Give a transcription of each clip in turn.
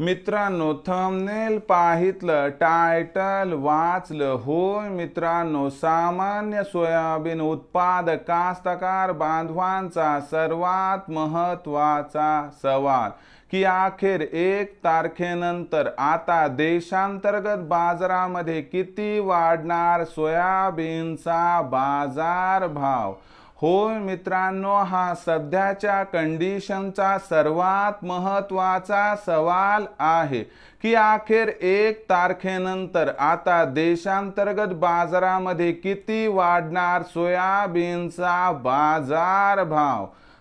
मित्रांनो thumbnail पाहितलं title वाचलं. होय मित्रांनो सामान्य सोयाबीन उत्पादक कास्तकार बांधवांचा सर्वात महत्त्वाचा सवाल. की अखेर एक तारखेनंतर आता देशांतर्गत बाजारामध्ये किती वाढणार सोयाबीनचा बाजार भाव होय मित्रांनो हा सध्याच्या कंडिशनचा सर्वात महत्त्वाचा सवाल आहे की अखेर एक तारखेनंतर आता देशांतर्गत बाजारामध्ये किती वाढणार सोयाबीनचा बाजार भाव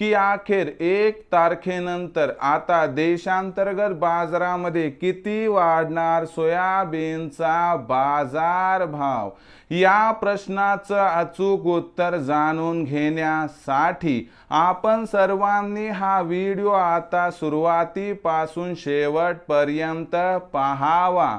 की अखेर एक तारखेनंतर आता देशांतर्गत बाजारामध्ये किती वाढणार सोयाबीनचा बाजार भाव? या प्रश्नाचं अचूक उत्तर जाणून घेण्यासाठी आपण सर्वांनी हा व्हिडिओ आता सुरुवातीपासून शेवटपर्यंत पाहावा.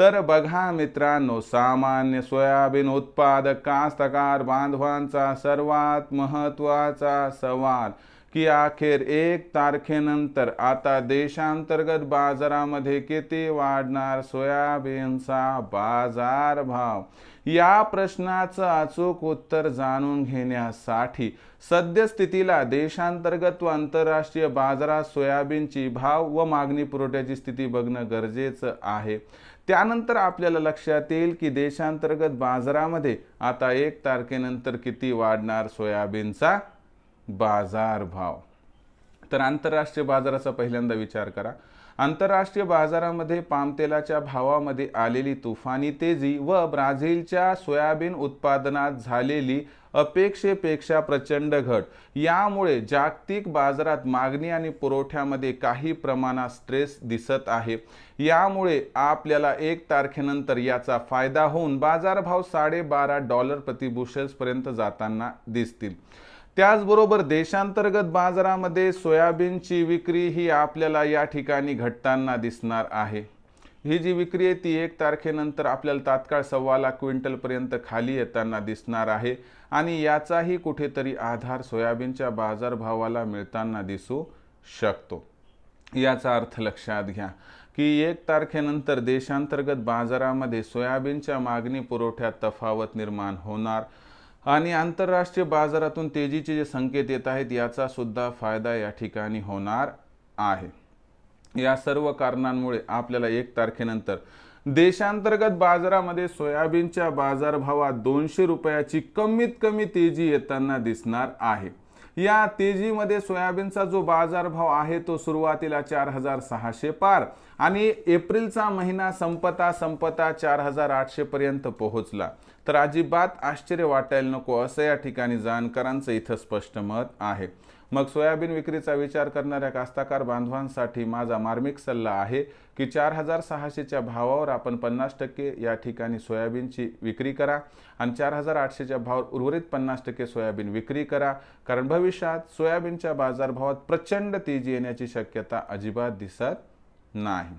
तर बघा मित्रांनो सामान्य सोयाबीन उत्पादक कास्तकार बांधवांचा सर्वात महत्त्वाचा सवाल की अखेर एक तारखेनंतर आता देशांतर्गत बाजारामध्ये किती वाढणार सोयाबीनचा बाजार भाव या प्रश्नाचं अचूक उत्तर जाणून घेण्यासाठी सद्यस्थितीला देशांतर्गत व आंतरराष्ट्रीय बाजारात सोयाबीनची भाव व मागणी पुरवठ्याची स्थिती बघणं गरजेचं आहे. त्यानंतर आपल्याला लक्षात येईल की देशांतर्गत बाजारामध्ये आता एक तारखेनंतर किती वाढणार सोयाबीनचा बाजारभाव? तर आंतरराष्ट्रीय बाजाराचा पहिल्यांदा विचार करा. आंतरराष्ट्रीय बाजारामध्ये पामतेलाच्या भावामध्ये आलेली तुफानी तेजी व ब्राझीलच्या सोयाबीन उत्पादनात झालेली अपेक्षेपेक्षा प्रचंड घट. यामुळे जागतिक बाजारात मागणी आणि पुरवठ्यामध्ये काही प्रमाणात स्ट्रेस दिसत आहे. यामुळे आपल्याला एक तारखेनंतर याचा फायदा होऊन बाजारभाव साडेबारा डॉलर प्रतिबुशल्सपर्यंत जाताना दिसतील. त्याचबरोबर देशांतर्गत बाजारामध्ये सोयाबीनची विक्री ही आपल्याला या ठिकाणी घटताना दिसणार आहे. ही जी विक्री आहे ती एक तारखेनंतर आपल्याला तात्काळ सव्वा लाख क्विंटलपर्यंत खाली येताना दिसणार आहे आणि याचाही कुठेतरी आधार सोयाबीनच्या बाजारभावाला मिळताना दिसू शकतो. याचा अर्थ लक्षात घ्या की एक तारखेनंतर देशांतर्गत बाजारामध्ये सोयाबीनच्या मागणी पुरवठ्यात तफावत निर्माण होणार आणि आंतरराष्ट्रीय बाजारातून तेजीचे जे संकेत येत आहेत याचा सुद्धा फायदा या ठिकाणी होणार आहे. या सर्व कारणांमुळे आपल्याला एक तारखेनंतर देशांतर्गत बाजारामध्ये सोयाबीनच्या बाजारभावात दोनशे रुपयाची कमीत कमी तेजी येताना दिसणार आहे. या तेजीमध्ये सोयाबीनचा जो बाजारभाव आहे तो सुरुवातीला चार हजार सहाशे पार आणि एप्रिलचा महिना संपता संपता चार हजार आठशे पर्यंत पोहोचला. तर अजिबात आश्चर्य वाटायला नको असं या ठिकाणी जाणकारांचं इथं स्पष्ट मत आहे. मग सोयाबीन विक्रीचा विचार करणाऱ्या कास्ताकार बांधवांसाठी माझा मार्मिक सल्ला आहे की चार हजार सहाशेच्या भावावर आपण पन्नास टक्के या ठिकाणी सोयाबीनची विक्री करा आणि चार हजार आठशेच्या भावावर उर्वरित पन्नास टक्के सोयाबीन विक्री करा. कारण भविष्यात सोयाबीनच्या बाजारभावात प्रचंड तेजी येण्याची शक्यता अजिबात दिसत नाही.